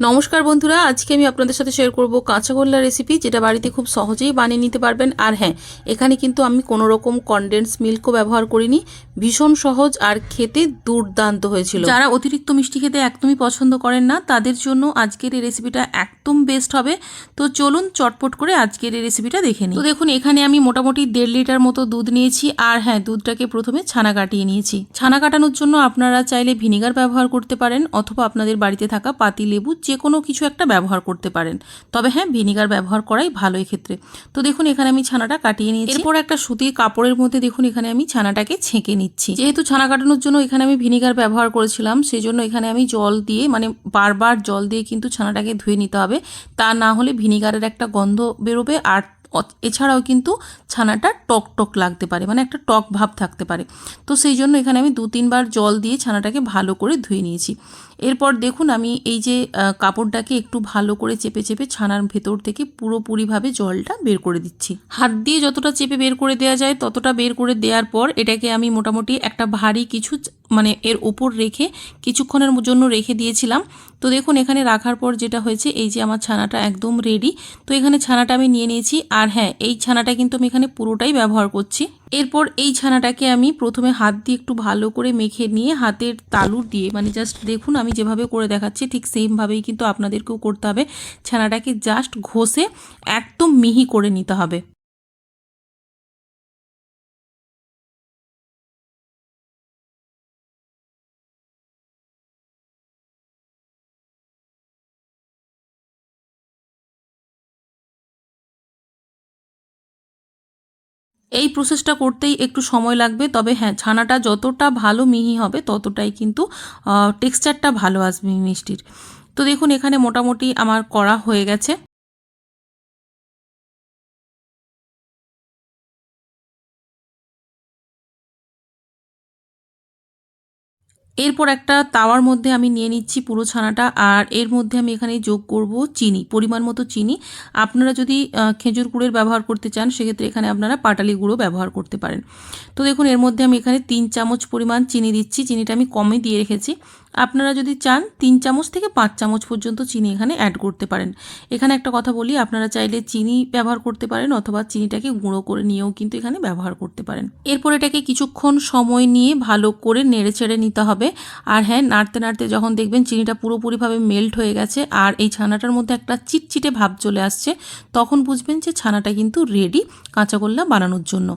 নমস্কার বন্ধুরা, আজকে আমি আপনাদের সাথে শেয়ার করব কাঁচাগোল্লা রেসিপি যেটা বাড়িতে খুব সহজেই বানিয়ে নিতে পারবেন। আর হ্যাঁ এখানে কিন্তু আমি কোনো রকম কনডেন্স মিল্কও ব্যবহার করিনি। ভীষণ সহজ আর খেতে দুর্দান্ত হয়েছিল। যারা অতিরিক্ত মিষ্টি খেতে একদমই পছন্দ করেন না, তাদের জন্য আজকের এই রেসিপিটা একদম বেস্ট হবে। তো চলুন চটপট করে আজকের এই রেসিপিটা দেখে নিই। তো দেখুন, এখানে আমি মোটামুটি দেড় লিটার মতো দুধ নিয়েছি। আর হ্যাঁ দুধটাকে প্রথমে ছানা কাটিয়ে নিয়েছি। ছানা কাটানোর জন্য আপনারা চাইলে ভিনিগার ব্যবহার করতে পারেন, অথবা আপনাদের বাড়িতে থাকা পাতি লেবু যে কোনো কিছু একটা ব্যবহার করতে পারেন। তবে হ্যাঁ ভিনিগার ব্যবহার করাই ভালো ক্ষেত্রে তো দেখুন, এখানে আমি ছানাটা কাটিয়ে নিয়েছি। এরপর একটা সুতির কাপড়ের মধ্যে দেখুন, এখানে আমি ছানাটাকে ছেঁকে নিচ্ছি। যেহেতু ছানা কাটানোর জন্য এখানে আমি ভিনিগার ব্যবহার করেছিলাম সেই জন্য এখানে আমি জল দিয়ে মানে বারবার জল দিয়ে কিন্তু ছানাটাকে ধুয়ে নিতে হবে। তা না হলে ভিনিগারের একটা গন্ধ বেরোবে আর এছাড়াও কিন্তু ছানাটা টক টক লাগতে পারে মানে একটা টক ভাব থাকতে পারে। তো সেই জন্য এখানে আমি দু তিনবার জল দিয়ে ছানাটাকে ভালো করে ধুয়ে নিয়েছি। এরপর দেখুন আমি এই যে কাপড়টাকে একটু ভালো করে চেপে চেপে ছানার ভেতর থেকে পুরোপুরিভাবে জলটা বের করে দিচ্ছি। হাত দিয়ে যতটা চেপে বের করে দেওয়া যায়, ততটা বের করে দেওয়ার পর এটাকে আমি মোটামুটি একটা ভারী কিছু মানে এর ওপর রেখে কিছুক্ষণের জন্য রেখে দিয়েছিলাম। তো দেখুন, এখানে রাখার পর যেটা হয়েছে, এই যে আমার ছানাটা একদম রেডি তো এখানে ছানাটা আমি নিয়ে নিয়েছি। আর হ্যাঁ এই ছানাটা কিন্তু আমি এখানে পুরোটাই ব্যবহার করছি। এরপর এই ছানাটাকে আমি প্রথমে হাত দিয়ে একটু ভালো করে মেখে নিয়ে হাতের তালু দিয়ে মানে জাস্ট দেখুন, আমি যেভাবে করে দেখাচ্ছি, ঠিক সেমভাবেই কিন্তু আপনাদেরকেও করতে হবে। ছানাটাকে জাস্ট ঘষে একদম মিহি করে নিতে হবে। এই প্রসেসটা করতেই একটু সময় লাগবে। তবে হ্যাঁ ছানাটা যতটা ভালো মিহি হবে, ততটাই কিন্তু টেক্সচারটা ভালো আসবে মিষ্টির। তো দেখুন, এখানে মোটামুটি আমার করা হয়ে গেছে। এরপর একটা তাওয়ার মধ্যে আমি নিয়ে নিচ্ছি পুরো ছানাটা আর এর মধ্যে আমি এখানে যোগ করব চিনি, পরিমাণ মতো চিনি। আপনারা যদি খেজুর গুঁড়ের ব্যবহার করতে চান, সেক্ষেত্রে এখানে আপনারা পাটালি গুঁড়ো ব্যবহার করতে পারেন। তো দেখুন, এর মধ্যে আমি এখানে তিন চামচ পরিমাণ চিনি দিচ্ছি। চিনিটা আমি কমে দিয়ে রেখেছি। আপনারা যদি চান, তিন চামচ থেকে পাঁচ চামচ পর্যন্ত চিনি এখানে অ্যাড করতে পারেন। এখানে একটা কথা বলি, আপনারা চাইলে চিনি ব্যবহার করতে পারেন অথবা চিনিটাকে গুঁড়ো করে নিয়েও কিন্তু এখানে ব্যবহার করতে পারেন। এরপর এটাকে কিছুক্ষণ সময় নিয়ে ভালো করে নেড়ে চেড়ে নিতে হবে। আর হ্যাঁ নাড়তে নাড়তে যখন দেখবেন চিনিটা পুরোপুরিভাবে মেল্ট হয়ে গেছে আর এই ছানাটার মধ্যে একটা চিটচিটে ভাব চলে আসছে, তখন বুঝবেন যে ছানাটা কিন্তু রেডি কাঁচাগোল্লা বানানোর জন্য।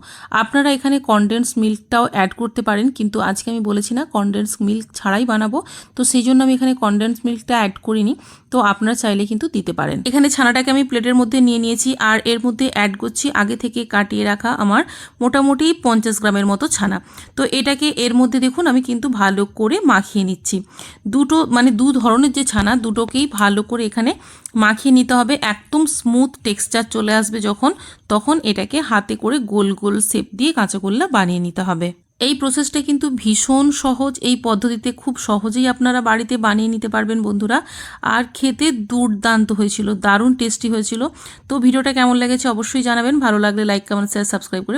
আপনারা এখানে কনডেন্স মিল্কটাও অ্যাড করতে পারেন, কিন্তু আজকে আমি বলেছি না কনডেন্স মিল্ক ছাড়াই বানাবো। তো সেই জন্য আমি এখানে কনডেন্স মিল্কটা অ্যাড করিনি। তো আপনারা চাইলে কিন্তু দিতে পারেন। এখানে ছানাটাকে আমি প্লেটের মধ্যে নিয়ে নিয়েছি আর এর মধ্যে অ্যাড করছি আগে থেকে কাটিয়ে রাখা আমার মোটামুটি পঞ্চাশ গ্রামের মতো ছানা। তো এটাকে এর মধ্যে দেখুন আমি কিন্তু ভালো করে মাখিয়ে নিচ্ছি। দুটো মানে দু ধরনের যে ছানা, দুটোকেই ভালো করে এখানে মাখিয়ে নিতে হবে। একদম স্মুথ টেক্সচার চলে আসবে যখন, তখন এটাকে হাতে করে গোল গোল শেপ দিয়ে কাঁচাগোল্লা বানিয়ে নিতে হবে। এই প্রসেসটা কিন্তু ভীষণ সহজ, এই পদ্ধতিতে খুব সহজেই আপনারা বাড়িতে বানিয়ে নিতে পারবেন বন্ধুরা। আর খেতে দুর্দান্ত হয়েছিল, দারুণ টেস্টি হয়েছিল। তো ভিডিওটা কেমন লেগেছে অবশ্যই জানাবেন, ভালো লাগলে লাইক কমেন্ট শেয়ার সাবস্ক্রাইব করে